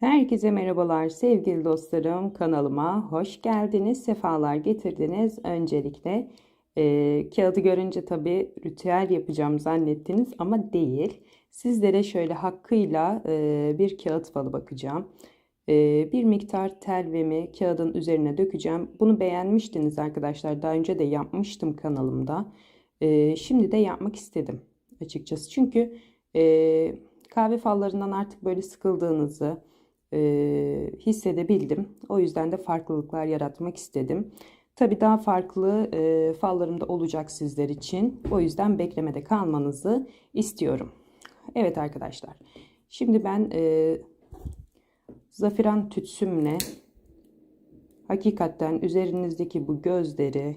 Herkese merhabalar sevgili dostlarım. Kanalıma hoş geldiniz sefalar getirdiniz. Öncelikle e, kağıdı görünce tabi ritüel yapacağım zannettiniz ama değil. Sizlere şöyle hakkıyla e, bir kağıt falı bakacağım. E, bir miktar telvemi kağıdın üzerine dökeceğim. Bunu beğenmiştiniz arkadaşlar daha önce de yapmıştım kanalımda. E, şimdi de yapmak istedim açıkçası. Çünkü e, kahve fallarından artık böyle sıkıldığınızı e, hissedebildim. O yüzden de farklılıklar yaratmak istedim. Tabi daha farklı e, fallarım da olacak sizler için. O yüzden beklemede kalmanızı istiyorum. Evet arkadaşlar. Şimdi ben e, zafiran tütsümle hakikaten üzerinizdeki bu gözleri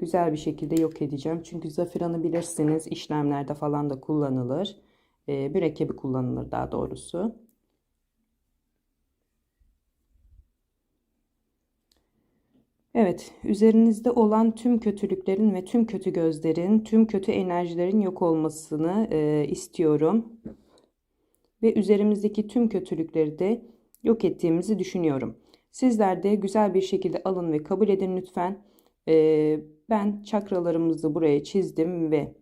güzel bir şekilde yok edeceğim. Çünkü zafiranı bilirsiniz işlemlerde falan da kullanılır. E, mürekkebi kullanılır daha doğrusu. Evet, üzerinizde olan tüm kötülüklerin ve tüm kötü gözlerin, tüm kötü enerjilerin yok olmasını e, istiyorum. Ve üzerimizdeki tüm kötülükleri de yok ettiğimizi düşünüyorum. Sizler de güzel bir şekilde alın ve kabul edin lütfen. E, ben çakralarımızı buraya çizdim ve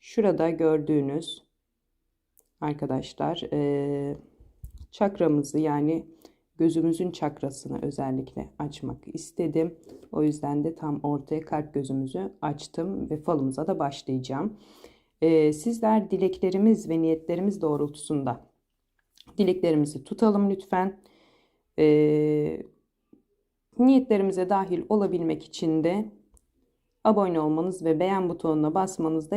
şurada gördüğünüz arkadaşlar e, çakramızı yani gözümüzün çakrasını özellikle açmak istedim. O yüzden de tam ortaya kalp gözümüzü açtım ve falımıza da başlayacağım. Ee, sizler dileklerimiz ve niyetlerimiz doğrultusunda dileklerimizi tutalım lütfen. Ee, niyetlerimize dahil olabilmek için de abone olmanız ve beğen butonuna basmanız da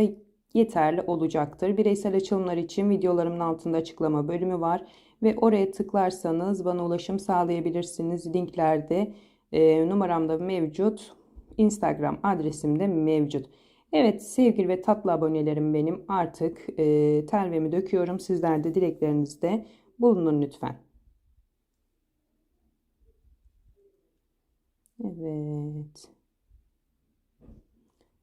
yeterli olacaktır. Bireysel açılımlar için videolarımın altında açıklama bölümü var ve oraya tıklarsanız bana ulaşım sağlayabilirsiniz. Linklerde e, numaramda mevcut. Instagram adresim de mevcut. Evet sevgili ve tatlı abonelerim benim artık e, telvemi döküyorum. Sizler de dileklerinizde bulunun lütfen. Evet.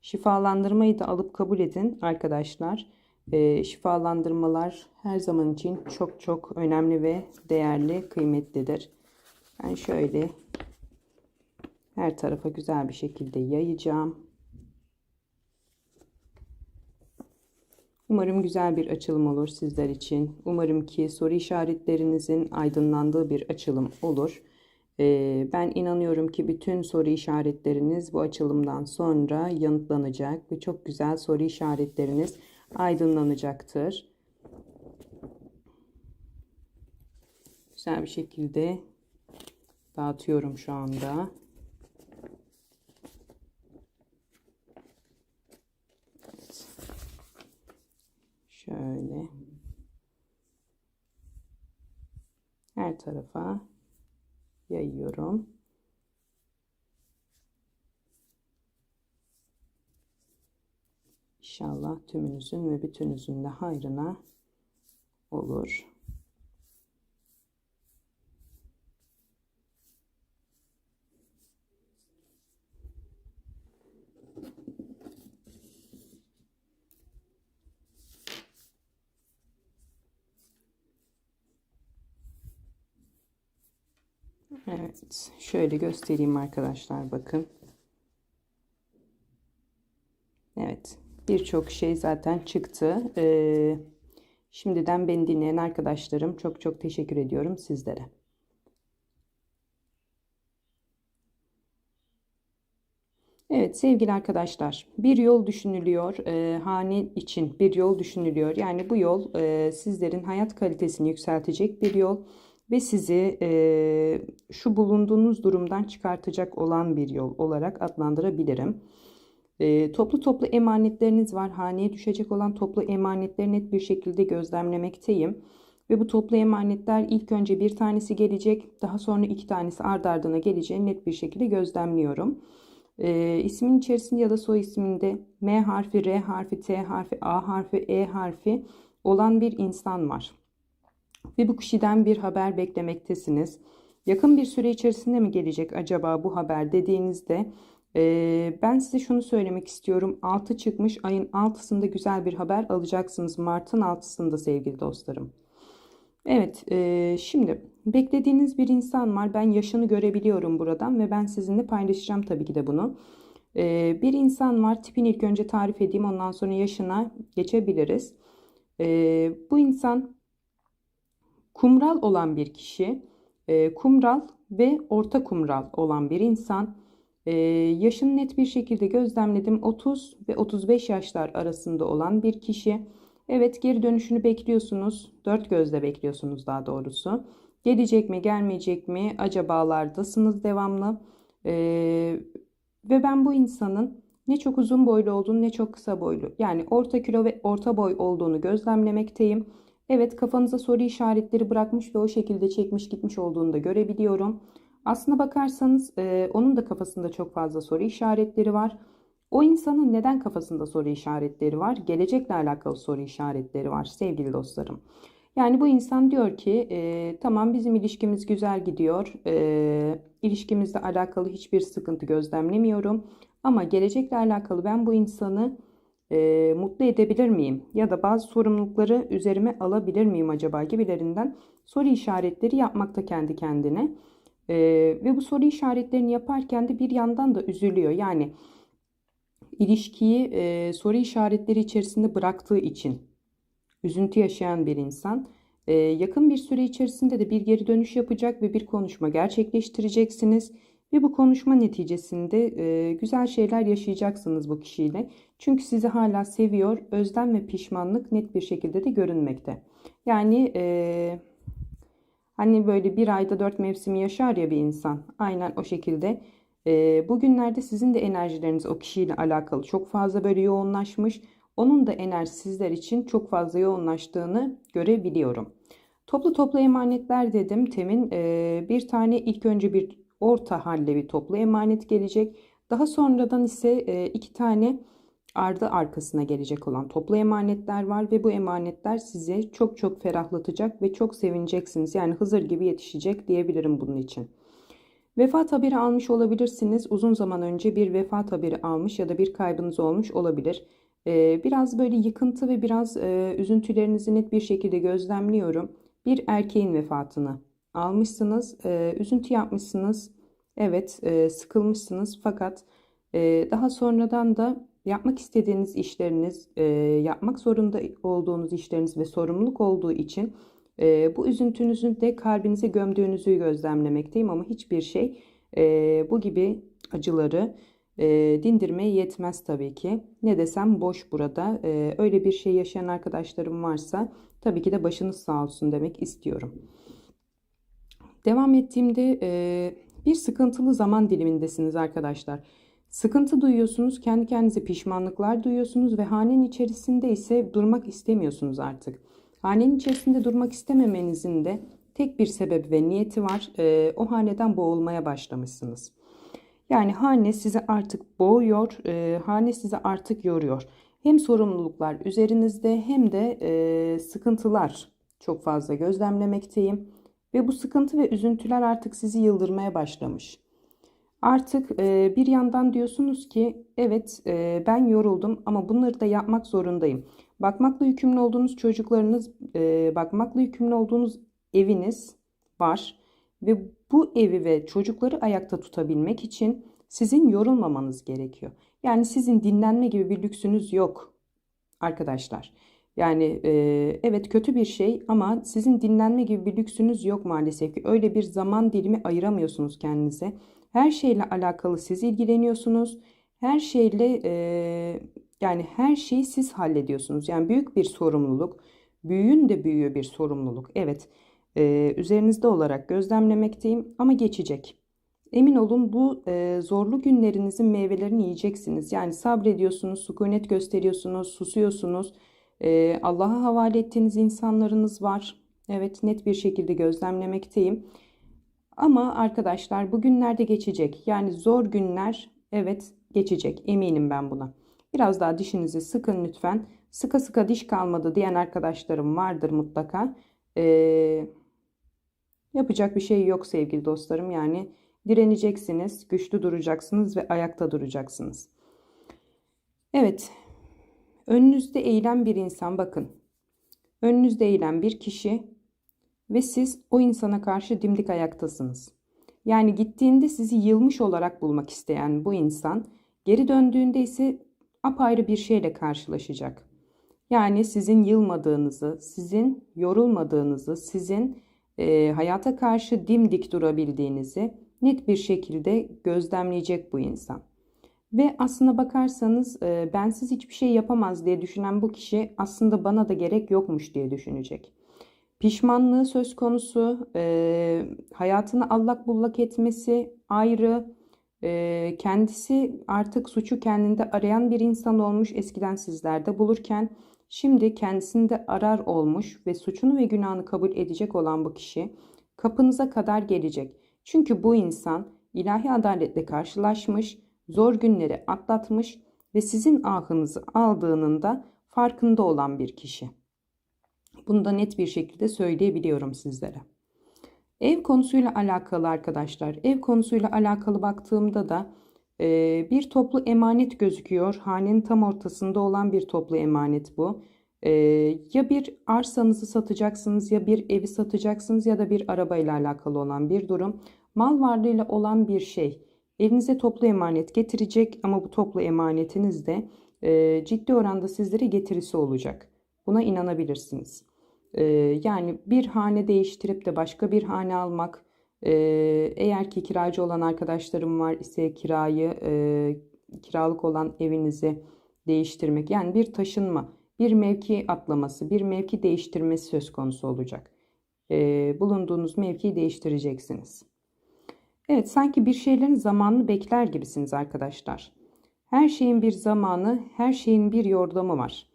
Şifalandırmayı da alıp kabul edin arkadaşlar. E, şifalandırmalar her zaman için çok çok önemli ve değerli, kıymetlidir. Ben şöyle her tarafa güzel bir şekilde yayacağım. Umarım güzel bir açılım olur sizler için. Umarım ki soru işaretlerinizin aydınlandığı bir açılım olur. Ee, ben inanıyorum ki bütün soru işaretleriniz bu açılımdan sonra yanıtlanacak ve çok güzel soru işaretleriniz aydınlanacaktır. Güzel bir şekilde dağıtıyorum şu anda. Şöyle her tarafa yayıyorum. İnşallah tümünüzün ve bütünüzün de hayrına olur. Evet, şöyle göstereyim arkadaşlar bakın. Evet, birçok şey zaten çıktı. Ee, şimdiden beni dinleyen arkadaşlarım çok çok teşekkür ediyorum sizlere. Evet sevgili arkadaşlar bir yol düşünülüyor e, hane için bir yol düşünülüyor yani bu yol e, sizlerin hayat kalitesini yükseltecek bir yol ve sizi e, şu bulunduğunuz durumdan çıkartacak olan bir yol olarak adlandırabilirim. E, toplu toplu emanetleriniz var. Haneye düşecek olan toplu emanetleri net bir şekilde gözlemlemekteyim. Ve bu toplu emanetler ilk önce bir tanesi gelecek. Daha sonra iki tanesi ard ardına geleceğini net bir şekilde gözlemliyorum. E, ismin içerisinde ya da soy isminde M harfi, R harfi, T harfi, A harfi, E harfi olan bir insan var. Ve bu kişiden bir haber beklemektesiniz. Yakın bir süre içerisinde mi gelecek acaba bu haber dediğinizde ee, ben size şunu söylemek istiyorum. 6 çıkmış ayın 6'sında güzel bir haber alacaksınız. Mart'ın 6'sında sevgili dostlarım. Evet, e, şimdi beklediğiniz bir insan var. Ben yaşını görebiliyorum buradan ve ben sizinle paylaşacağım tabii ki de bunu. E, bir insan var. Tipini ilk önce tarif edeyim. Ondan sonra yaşına geçebiliriz. E, bu insan kumral olan bir kişi. E, kumral ve orta kumral olan bir insan. E, yaşını net bir şekilde gözlemledim. 30 ve 35 yaşlar arasında olan bir kişi. Evet geri dönüşünü bekliyorsunuz. Dört gözle bekliyorsunuz daha doğrusu. Gelecek mi gelmeyecek mi acabalardasınız devamlı. Ee, ve ben bu insanın ne çok uzun boylu olduğunu ne çok kısa boylu yani orta kilo ve orta boy olduğunu gözlemlemekteyim. Evet kafanıza soru işaretleri bırakmış ve o şekilde çekmiş gitmiş olduğunu da görebiliyorum. Aslına bakarsanız e, onun da kafasında çok fazla soru işaretleri var. O insanın neden kafasında soru işaretleri var? Gelecekle alakalı soru işaretleri var sevgili dostlarım. Yani bu insan diyor ki e, tamam bizim ilişkimiz güzel gidiyor. E, ilişkimizle alakalı hiçbir sıkıntı gözlemlemiyorum. Ama gelecekle alakalı ben bu insanı e, mutlu edebilir miyim? Ya da bazı sorumlulukları üzerime alabilir miyim acaba gibilerinden soru işaretleri yapmakta kendi kendine. E, ve bu soru işaretlerini yaparken de bir yandan da üzülüyor. Yani ilişkiyi e, soru işaretleri içerisinde bıraktığı için üzüntü yaşayan bir insan e, yakın bir süre içerisinde de bir geri dönüş yapacak ve bir konuşma gerçekleştireceksiniz ve bu konuşma neticesinde e, güzel şeyler yaşayacaksınız bu kişiyle. Çünkü sizi hala seviyor, özlem ve pişmanlık net bir şekilde de görünmekte. Yani e, hani böyle bir ayda dört mevsimi yaşar ya bir insan, aynen o şekilde e, bugünlerde sizin de enerjileriniz o kişiyle alakalı çok fazla böyle yoğunlaşmış. Onun da enerjisi sizler için çok fazla yoğunlaştığını görebiliyorum. Toplu toplu emanetler dedim. Temin e, bir tane ilk önce bir orta halde bir toplu emanet gelecek. Daha sonradan ise e, iki tane ardı arkasına gelecek olan toplu emanetler var ve bu emanetler size çok çok ferahlatacak ve çok sevineceksiniz. Yani Hızır gibi yetişecek diyebilirim bunun için. Vefat haberi almış olabilirsiniz. Uzun zaman önce bir vefat haberi almış ya da bir kaybınız olmuş olabilir. Ee, biraz böyle yıkıntı ve biraz e, üzüntülerinizi net bir şekilde gözlemliyorum. Bir erkeğin vefatını almışsınız, e, üzüntü yapmışsınız. Evet, e, sıkılmışsınız fakat daha sonradan da yapmak istediğiniz işleriniz, yapmak zorunda olduğunuz işleriniz ve sorumluluk olduğu için e, bu üzüntünüzün de kalbinize gömdüğünüzü gözlemlemekteyim ama hiçbir şey e, bu gibi acıları e, dindirmeye yetmez tabii ki. Ne desem boş burada. E, öyle bir şey yaşayan arkadaşlarım varsa tabii ki de başınız sağ olsun demek istiyorum. Devam ettiğimde e, bir sıkıntılı zaman dilimindesiniz arkadaşlar. Sıkıntı duyuyorsunuz, kendi kendinize pişmanlıklar duyuyorsunuz ve hanenin içerisinde ise durmak istemiyorsunuz artık. Hanenin içerisinde durmak istememenizin de tek bir sebebi ve niyeti var. E, o haneden boğulmaya başlamışsınız. Yani hane sizi artık boğuyor, e, hane sizi artık yoruyor. Hem sorumluluklar üzerinizde hem de e, sıkıntılar çok fazla gözlemlemekteyim. Ve bu sıkıntı ve üzüntüler artık sizi yıldırmaya başlamış. Artık e, bir yandan diyorsunuz ki evet e, ben yoruldum ama bunları da yapmak zorundayım. Bakmakla yükümlü olduğunuz çocuklarınız, e, bakmakla yükümlü olduğunuz eviniz var ve bu evi ve çocukları ayakta tutabilmek için sizin yorulmamanız gerekiyor. Yani sizin dinlenme gibi bir lüksünüz yok arkadaşlar. Yani e, evet kötü bir şey ama sizin dinlenme gibi bir lüksünüz yok maalesef ki. Öyle bir zaman dilimi ayıramıyorsunuz kendinize. Her şeyle alakalı siz ilgileniyorsunuz. Her şeyle e, yani her şeyi siz hallediyorsunuz. Yani büyük bir sorumluluk. Büyüğün de büyüğü bir sorumluluk. Evet e, üzerinizde olarak gözlemlemekteyim ama geçecek. Emin olun bu e, zorlu günlerinizin meyvelerini yiyeceksiniz. Yani sabrediyorsunuz, sükunet gösteriyorsunuz, susuyorsunuz. E, Allah'a havale ettiğiniz insanlarınız var. Evet net bir şekilde gözlemlemekteyim. Ama arkadaşlar bu günlerde geçecek. Yani zor günler evet geçecek. Eminim ben buna. Biraz daha dişinizi sıkın lütfen. Sıka sıka diş kalmadı diyen arkadaşlarım vardır mutlaka. Ee, yapacak bir şey yok sevgili dostlarım. Yani direneceksiniz, güçlü duracaksınız ve ayakta duracaksınız. Evet, önünüzde eğilen bir insan bakın. Önünüzde eğilen bir kişi ve siz o insana karşı dimdik ayaktasınız. Yani gittiğinde sizi yılmış olarak bulmak isteyen bu insan geri döndüğünde ise apayrı bir şeyle karşılaşacak. Yani sizin yılmadığınızı, sizin yorulmadığınızı, sizin e, hayata karşı dimdik durabildiğinizi net bir şekilde gözlemleyecek bu insan. Ve aslına bakarsanız e, bensiz hiçbir şey yapamaz diye düşünen bu kişi aslında bana da gerek yokmuş diye düşünecek. Pişmanlığı söz konusu, e, hayatını allak bullak etmesi ayrı, e, kendisi artık suçu kendinde arayan bir insan olmuş eskiden sizlerde bulurken şimdi kendisinde arar olmuş ve suçunu ve günahını kabul edecek olan bu kişi kapınıza kadar gelecek. Çünkü bu insan ilahi adaletle karşılaşmış, zor günleri atlatmış ve sizin ahınızı aldığının da farkında olan bir kişi. Bunu da net bir şekilde söyleyebiliyorum sizlere. Ev konusuyla alakalı arkadaşlar, ev konusuyla alakalı baktığımda da e, bir toplu emanet gözüküyor. Hanenin tam ortasında olan bir toplu emanet bu. E, ya bir arsanızı satacaksınız ya bir evi satacaksınız ya da bir arabayla alakalı olan bir durum. Mal varlığıyla olan bir şey. Elinize toplu emanet getirecek ama bu toplu emanetiniz de e, ciddi oranda sizlere getirisi olacak. Buna inanabilirsiniz. E, yani bir hane değiştirip de başka bir hane almak, e, eğer ki kiracı olan arkadaşlarım var ise kirayı, e, kiralık olan evinizi değiştirmek. Yani bir taşınma, bir mevki atlaması, bir mevki değiştirmesi söz konusu olacak. Bulunduğunuz mevkiyi değiştireceksiniz. Evet, sanki bir şeylerin zamanını bekler gibisiniz arkadaşlar. Her şeyin bir zamanı, her şeyin bir yordamı var.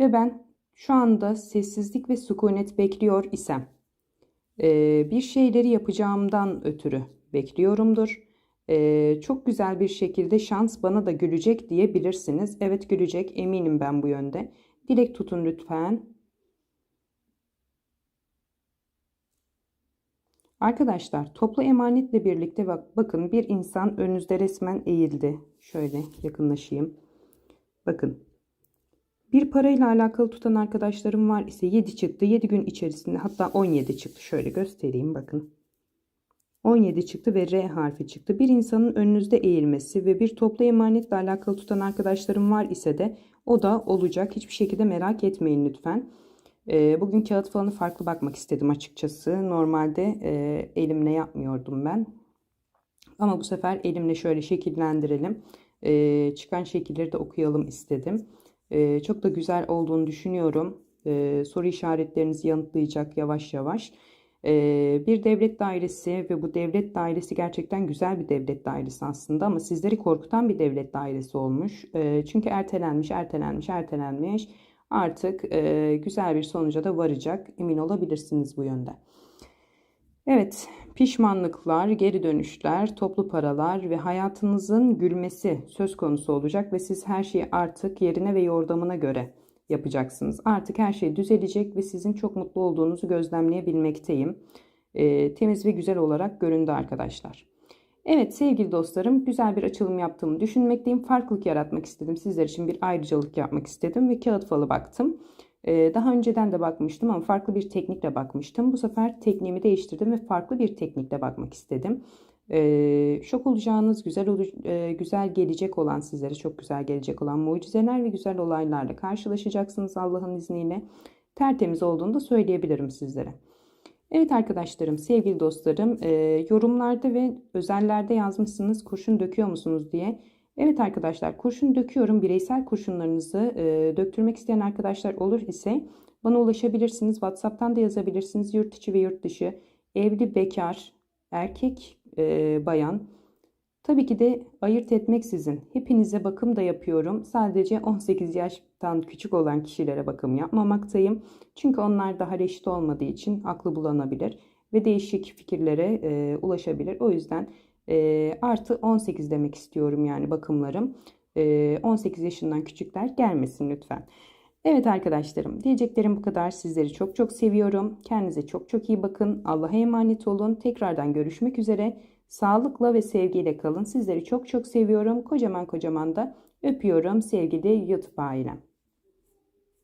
Ve ben şu anda sessizlik ve sükunet bekliyor isem, e, bir şeyleri yapacağımdan ötürü bekliyorumdur. E, çok güzel bir şekilde şans bana da gülecek diyebilirsiniz. Evet gülecek, eminim ben bu yönde. Dilek tutun lütfen. Arkadaşlar toplu emanetle birlikte bak, bakın bir insan önünüzde resmen eğildi. Şöyle yakınlaşayım. Bakın bir parayla alakalı tutan arkadaşlarım var ise 7 çıktı. 7 gün içerisinde hatta 17 çıktı. Şöyle göstereyim bakın. 17 çıktı ve R harfi çıktı. Bir insanın önünüzde eğilmesi ve bir toplu emanetle alakalı tutan arkadaşlarım var ise de o da olacak. Hiçbir şekilde merak etmeyin lütfen. E, bugün kağıt falanı farklı bakmak istedim açıkçası. Normalde e, elimle yapmıyordum ben. Ama bu sefer elimle şöyle şekillendirelim. E, çıkan şekilleri de okuyalım istedim. E, çok da güzel olduğunu düşünüyorum. E, soru işaretlerinizi yanıtlayacak yavaş yavaş. E, bir devlet dairesi ve bu devlet dairesi gerçekten güzel bir devlet dairesi aslında ama sizleri korkutan bir devlet dairesi olmuş. Çünkü ertelenmiş, ertelenmiş, ertelenmiş artık e, güzel bir sonuca da varacak. Emin olabilirsiniz bu yönde. Evet, pişmanlıklar, geri dönüşler, toplu paralar ve hayatınızın gülmesi söz konusu olacak ve siz her şeyi artık yerine ve yordamına göre yapacaksınız. Artık her şey düzelecek ve sizin çok mutlu olduğunuzu gözlemleyebilmekteyim. E, temiz ve güzel olarak göründü arkadaşlar. Evet sevgili dostlarım güzel bir açılım yaptığımı düşünmekteyim. Farklılık yaratmak istedim. Sizler için bir ayrıcalık yapmak istedim ve kağıt falı baktım. Ee, daha önceden de bakmıştım ama farklı bir teknikle bakmıştım. Bu sefer tekniğimi değiştirdim ve farklı bir teknikle bakmak istedim. Ee, şok olacağınız, güzel e, güzel gelecek olan sizlere çok güzel gelecek olan mucizeler ve güzel olaylarla karşılaşacaksınız Allah'ın izniyle. Tertemiz olduğunu da söyleyebilirim sizlere. Evet arkadaşlarım, sevgili dostlarım, e, yorumlarda ve özellerde yazmışsınız kurşun döküyor musunuz diye. Evet arkadaşlar, kurşun döküyorum. Bireysel kurşunlarınızı e, döktürmek isteyen arkadaşlar olur ise bana ulaşabilirsiniz. WhatsApp'tan da yazabilirsiniz. Yurt içi ve yurt dışı, evli, bekar, erkek, e, bayan Tabii ki de ayırt etmeksizin hepinize bakım da yapıyorum. Sadece 18 yaştan küçük olan kişilere bakım yapmamaktayım. Çünkü onlar daha reşit olmadığı için aklı bulanabilir ve değişik fikirlere e, ulaşabilir. O yüzden e, artı 18 demek istiyorum yani bakımlarım. E, 18 yaşından küçükler gelmesin lütfen. Evet arkadaşlarım diyeceklerim bu kadar. Sizleri çok çok seviyorum. Kendinize çok çok iyi bakın. Allah'a emanet olun. Tekrardan görüşmek üzere. Sağlıkla ve sevgiyle kalın. Sizleri çok çok seviyorum. Kocaman kocaman da öpüyorum sevgili YouTube ailem.